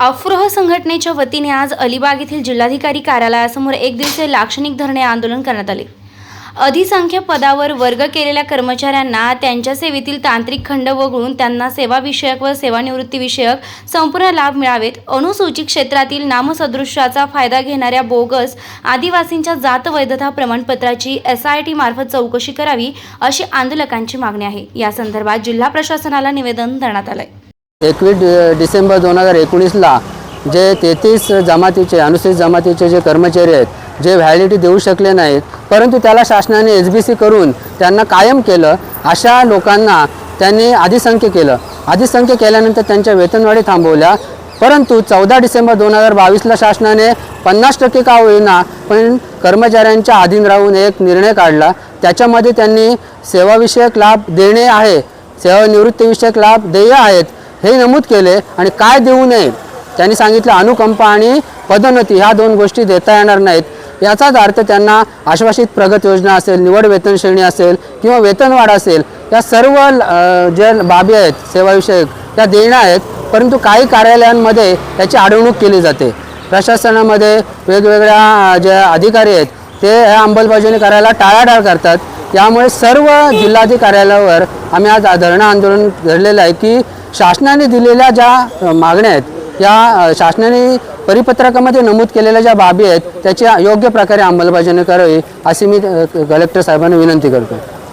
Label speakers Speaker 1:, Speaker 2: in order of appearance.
Speaker 1: अफ्रोह संघटनेच्या वतीने आज अलिबाग येथील जिल्हाधिकारी कार्यालयासमोर एक दिवसीय लाक्षणिक धरणे आंदोलन करण्यात आले. अधिसंख्य पदावर वर्ग केलेल्या कर्मचाऱ्यांना त्यांच्या सेवेतील तांत्रिक खंड वगळून त्यांना सेवाविषयक व सेवानिवृत्तीविषयक संपूर्ण लाभ मिळावेत. अनुसूचित क्षेत्रातील नामसदृश्याचा फायदा घेणाऱ्या बोगस आदिवासींच्या जात वैधता प्रमाणपत्राची एस आय टी मार्फत चौकशी करावी अशी आंदोलकांची मागणी आहे. या संदर्भात जिल्हा प्रशासनाला निवेदन देण्यात आलं आहे
Speaker 2: एकवीस डि- डिसेंबर दोन हजार एकोणीसला जे तेहतीस जमातीचे अनुसूचित जमातीचे जे कर्मचारी आहेत जे व्हॅलिडिटी देऊ शकले नाहीत परंतु त्याला शासनाने एस बी सी करून त्यांना कायम केलं अशा लोकांना त्यांनी अधिसंख्य केलं. अधिसंख्य केल्यानंतर त्यांच्या वेतनवाढी थांबवल्या. परंतु चौदा डिसेंबर दोन हजार बावीसला शासनाने पन्नास टक्के का होईना पण कर्मचाऱ्यांच्या अधीन राहून एक निर्णय काढला. त्याच्यामध्ये त्यांनी सेवाविषयक लाभ देणे आहे सेवानिवृत्तीविषयक लाभ देय आहेत हे नमूद केले आणि काय देऊ नये? त्यांनी सांगितलं अनुकंपा आणि पदोन्नती ह्या दोन गोष्टी देता येणार नाहीत. याचाच अर्थ त्यांना आश्वासित प्रगत योजना असेल निवड वेतन श्रेणी असेल किंवा वेतनवाढ असेल या सर्व अ, ज्या बाबी आहेत सेवाविषयक त्या देणं आहेत परंतु काही कार्यालयांमध्ये त्याची अडवणूक केली जाते. प्रशासनामध्ये वेगवेगळ्या ज्या अधिकारी आहेत ते ह्या अंमलबजावणी करायला टाळाटाळ करतात. त्यामुळे सर्व जिल्हाधिकारी कार्यालयावर आम्ही आज धरणं आंदोलन धरलेलं आहे की शासनाने दिलेल्या ज्या मागण्या आहेत या शासनाने परिपत्रकामध्ये नमूद केलेल्या ज्या बाबी आहेत त्याची योग्य प्रकारे अंमलबजावणी करावी अशी मी कलेक्टर साहेबांना विनंती करतो